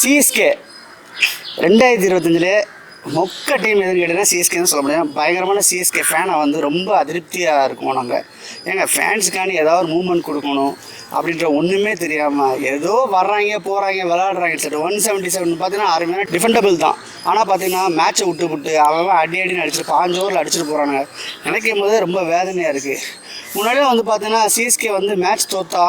CSK ரெண்டாயிரத்தி இருபத்தஞ்சில் மொக்க டீம் எதுன்னு கேட்டீங்கன்னா சிஎஸ்கேன்னு சொல்ல முடியும். பயங்கரமான சிஎஸ்கே ஃபேனை வந்து ரொம்ப அதிருப்தியாக இருக்கும் நாங்கள் ஏங்க ஃபேன்ஸுக்கான ஏதாவது ஒரு மூவ்மெண்ட் கொடுக்கணும் அப்படின்ற ஒன்றுமே தெரியாமல் ஏதோ வர்றாங்க போகிறாங்க விளாடுறாங்க சரி ஒன் செவன்ட்டி செவன் பார்த்தீங்கன்னா அருமையான டிஃபெண்டபிள் தான். ஆனால் பார்த்தீங்கன்னா மேட்ச்சை விட்டு விட்டு அவன் அவன் அடி அடின்னு அடிச்சுட்டு பாஞ்சு ஓவரில் அடிச்சுட்டு போகிறானுங்க நினைக்கும் போதே ரொம்ப வேதனையாக இருக்குது முன்னாடியே வந்து பார்த்தீங்கன்னா சிஎஸ்கே வந்து மேட்ச் தோத்தா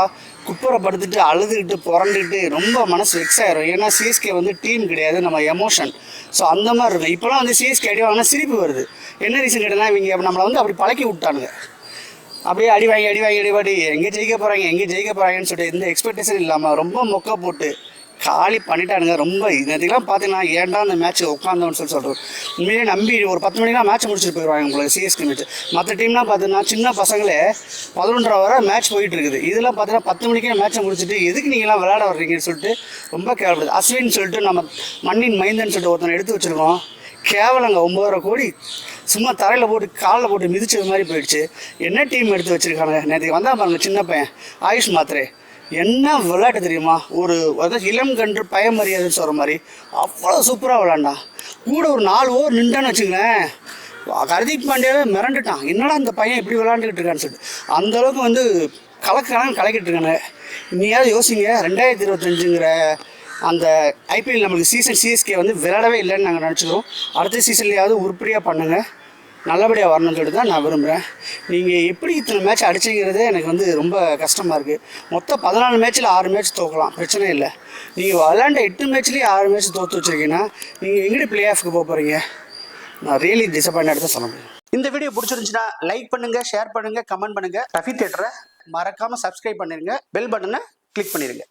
குப்புறப்படுத்திட்டு அழுதுகிட்டு புரண்டுக்கிட்டு ரொம்ப மனசு வெக்ஸ் ஆயிரும். ஏன்னா சிஎஸ்கே வந்து டீம் கிடையாது நம்ம எமோஷன் ஸோ அந்த மாதிரி இருக்கும் இப்போலாம் வந்து சிஎஸ்கே அடி வாங்கினா சிரிப்பு வருது. என்ன ரீசன் கேட்டனா இவங்க நம்மளை வந்து அப்படி பழக்கி விட்டானுங்க. அப்படியே அடி வாங்கி அடி வாங்கி அடி வாடி எங்கே ஜெயிக்க போகிறாங்க எங்கே ஜெயிக்க போகிறாங்கன்னு சொல்லிட்டு எந்த எக்ஸ்பெக்டேஷன் இல்லாமல் ரொம்ப மொக்க போட்டு காலி பண்ணிட்டானுங்க. ரொம்ப இதுக்கெல்லாம் பார்த்தீங்கன்னா ஏன்டா அந்த மேட்ச் உட்காந்தோன்னு சொல்லி சொல்கிறோம் உண்மையிலே நம்பி ஒரு பத்து மணிக்கெலாம் மேட்ச் முடிச்சுட்டு போயிடுவாங்க உங்களுக்கு சிஎஸ்கே மேட்ச் மற்ற டீம்லாம் பார்த்தீங்கன்னா சின்ன பசங்களே பதினொன்றரை வரை மேட்ச் போயிட்டு இருக்குது. இதெல்லாம் பார்த்தீங்கன்னா பத்து மணிக்கே மேட்ச்சை முடிச்சுட்டு எதுக்கு நீங்களாம் விளையாட வர்றீங்கன்னு சொல்லிட்டு ரொம்ப கேவலப்படுது. அஸ்வின் சொல்லிட்டு நம்ம மண்ணின் மைந்தன் சொல்லிட்டு ஒருத்தனை எடுத்து வச்சுருக்கோம். கேவலங்க ஒம்பதரை கோடி. சும்மா தரையில் போட்டு காலில் போட்டு மிதிச்சது மாதிரி போயிடுச்சு. என்ன டீம் எடுத்து வச்சுருக்கானுங்க? நேற்றுக்கு வந்தால் பாருங்கள் சின்ன பையன். ஆயுஷ் மாத்திரே என்ன விளையாட்டு தெரியுமா? ஒரு அதாவது இளம் கன்று பயமரியாதைன்னு சொல்கிற மாதிரி அவ்வளோ சூப்பராக விளாண்டான் கூட ஒரு நாலு ஓவர் நின்றான்னு வச்சுங்களேன் ஹர்திக் பாண்டியாவே மிரண்டுட்டான். என்னடா இந்த பையன் இப்படி விளாண்டுக்கிட்டு இருக்கான்னு சொல்லிட்டு. அந்த அளவுக்கு வந்து கலக்கலாம் கலக்கிட்டு இருக்கானு. நீயாவது யோசிங்க. ரெண்டாயிரத்தி இருபத்தஞ்சுங்கிற அந்த ஐபிஎல் நம்மளுக்கு சீசன் சிஎஸ்கே வந்து விளையாடவே இல்லைன்னு நாங்கள் நினச்சிக்கிறோம். அடுத்த சீசன்லேயாவது உருப்படியாக பண்ணுங்கள் நல்லபடியாக வரணும்னு சொல்லிட்டு தான் நான் விரும்புகிறேன் நீங்கள் எப்படி இத்தனை மேட்ச் அடிச்சிங்கிறது எனக்கு வந்து ரொம்ப கஷ்டமாக இருக்குது மொத்தம் பதினாலு மேட்ச்சில் ஆறு மேட்ச் தோக்கலாம். பிரச்சனை இல்லை. நீங்கள் விளாண்ட எட்டு மேட்ச்லேயே ஆறு மேட்ச் தோற்று வச்சுருக்கீங்கன்னா நீங்கள் எங்கிட்ட பிளே ஆஃப்க்கு போக போகிறீங்க நான் ரியலி டிசப்பாயின்ட் தான் சொல்ல முடியும். இந்த வீடியோ பிடிச்சிருந்துச்சுன்னா லைக் பண்ணுங்கள் ஷேர் பண்ணுங்கள் கமெண்ட் பண்ணுங்கள் ரஃபி தேட்டரை மறக்காமல் சப்ஸ்கிரைப் பண்ணிடுங்க பெல் பட்டனை கிளிக் பண்ணிடுங்க